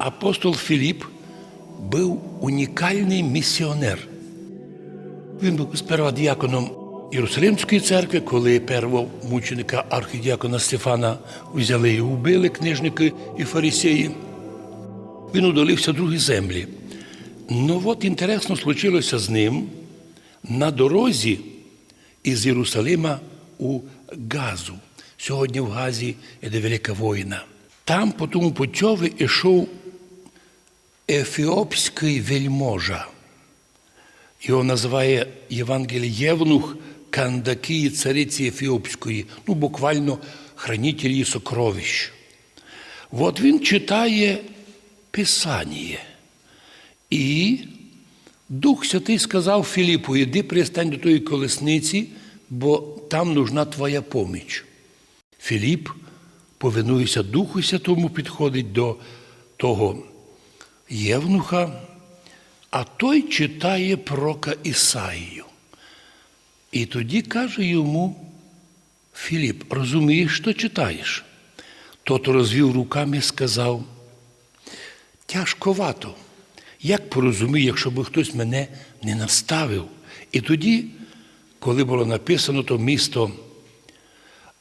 апостол Філіп був унікальний місіонер. Він був сперва діаконом Єрусалимської церкви, коли первого мученика архідіакона Стефана взяли і убили книжники і фарисеї. Він удалився в другі землі. Ну от інтересно случилося з ним на дорозі із Єрусалима у Газу. Сьогодні в Газі йде велика воїна. Там по тому путьові йшов ефіопський вельможа. Його називає Євангелій Євнух Кандакії цариці Ефіопської, ну буквально хранитель її сокровищ. От він читає Писання. І Дух Святий сказав Філіпу, іди пристань до тої колесниці, бо там нужна твоя поміч. Філіп, повинується Духу Святому, підходить до того Євнуха, а той читає прока Ісаїю. І тоді каже йому Філіп, розумієш, що читаєш? Тот розвів руками і сказав, тяжковато. Як порозумію, якщо би хтось мене не наставив? І тоді, коли було написано то місто,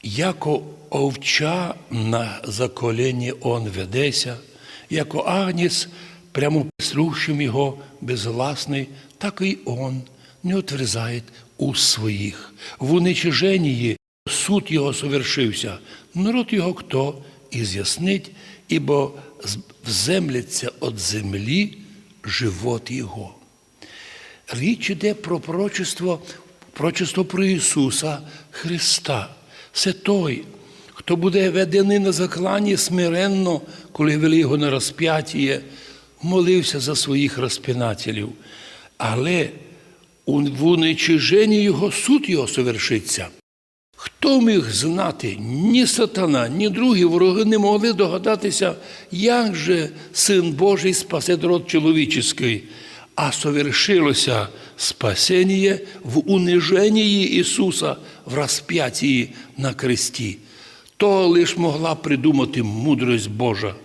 яко овча на заколінні он ведеся, яко агнець прямо слушим його безгласний, так і он не отверзає уст своїх. В уничиженні суд його совершився, народ його хто і з'яснить, ібо вземляться від землі живот його. Річ іде про пророчество, пророчество про Ісуса Христа. Це той, хто буде ведений на закланні смиренно, коли вели його на розп'яття, молився за своїх розпинателів. Але в уничиженні його суд його совершиться. Хто міг знати, ні сатана, ні другі вороги не могли догадатися, як же Син Божий спасе род чоловічий, а совершилося спасення в униженні Ісуса в розп'ятії на кресті. То лиш могла придумати мудрость Божа.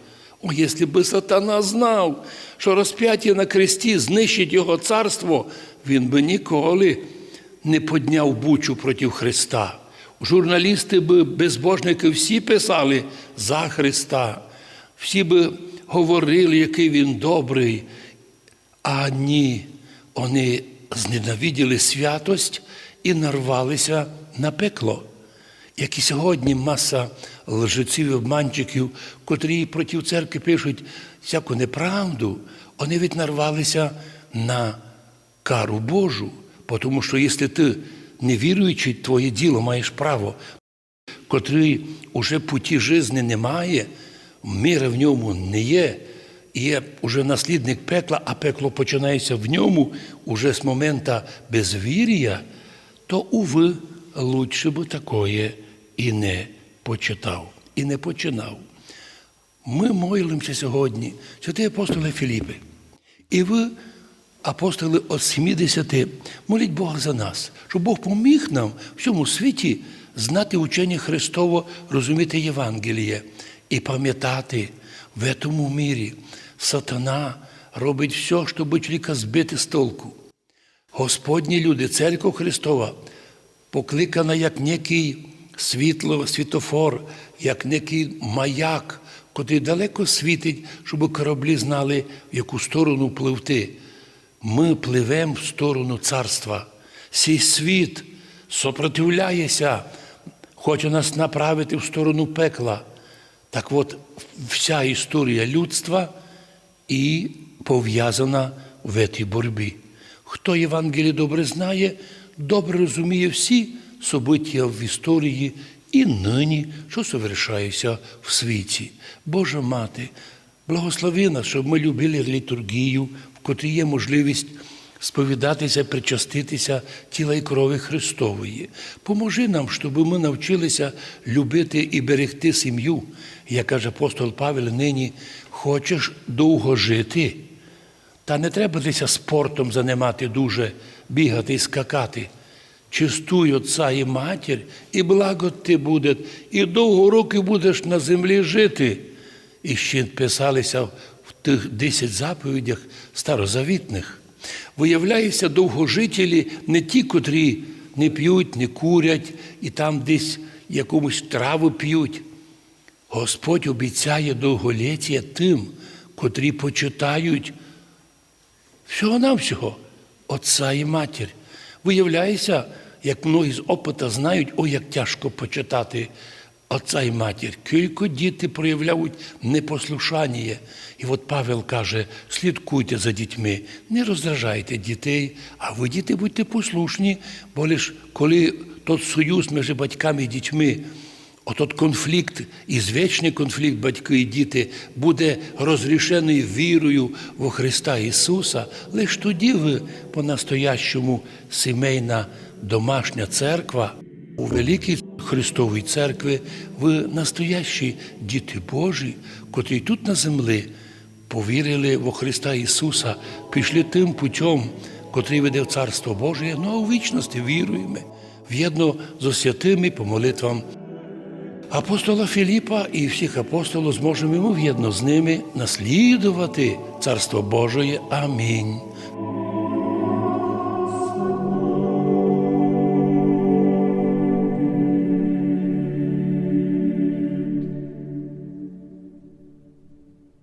О, якщо би сатана знав, що розп'яття на кресті знищить його царство, він би ніколи не подняв бучу проти Христа. Журналісти би безбожники всі писали за Христа, всі би говорили, який він добрий, а ні, вони зненавиділи святость і нарвалися на пекло. Як і сьогодні маса лжеців і обманчиків, котрі проти церкви пишуть всяку неправду, вони від нарвалися на кару Божу, тому що якщо ти не віруючи, твоє діло маєш право, котрий уже путі житті немає, мира в ньому не є, і є уже наслідник пекла, а пекло починається в ньому уже з моменту безвір'я, то, уви, лучше би такое і не почитав, і не починав. Ми молимося сьогодні, святий апостоли Філіпи, і ви апостоли от 70, моліть Бога за нас, щоб Бог поміг нам в цьому світі знати учення Христово, розуміти Євангеліє і пам'ятати в цьому мірі сатана робить все, щоб чоловіка збити з толку. Господні люди, церква Христова, покликана як некий світло, світофор, як некий маяк, котрий далеко світить, щоб кораблі знали, в яку сторону пливти. Ми пливемо в сторону царства. Сій світ сопротивляється, хоче нас направити в сторону пекла. Так от вся історія людства і пов'язана в цій боротьбі. Хто Євангеліє добре знає, добре розуміє всі собиття в історії і нині, що совершається в світі. Божа мати, благослови нас, щоб ми любили літургію, в котрій є можливість сповідатися, причаститися тіла і крові Христової. Поможи нам, щоб ми навчилися любити і берегти сім'ю. Як каже апостол Павел нині, хочеш довго жити. Та не треба десь спортом займати дуже, бігати і скакати. Чистуй отця і матір, і благо ти буде, і довго роки будеш на землі жити. І ще писалися в тих 10 заповідях старозавітних. Виявляється, довгожителі не ті, котрі не п'ють, не курять і там десь якомусь траву п'ють. Господь обіцяє довголіття тим, котрі почитають всього-навсього Отця і матір. Виявляється, як многі з опита знають, о, як тяжко почитати Отця і матір. Кілько діти проявляють непослушання. І от Павел каже: слідкуйте за дітьми, не роздражайте дітей, а ви, діти, будьте послушні, бо лиш коли тот союз між батьками і дітьми Отот конфлікт, і звичний конфлікт батьки і діти буде розрішений вірою во Христа Ісуса, лише тоді ви по-настоящому сімейна домашня церква у великій Христовій церкві, ви настоящі діти Божі, котрі тут на землі повірили во Христа Ісуса, пішли тим путем, котрий веде в Царство Боже, ну а у вічності віруємо, в'єдно з святими по молитвам апостола Філіпа і всіх апостолів зможемо в'єдно з ними наслідувати Царство Божоє. Амінь.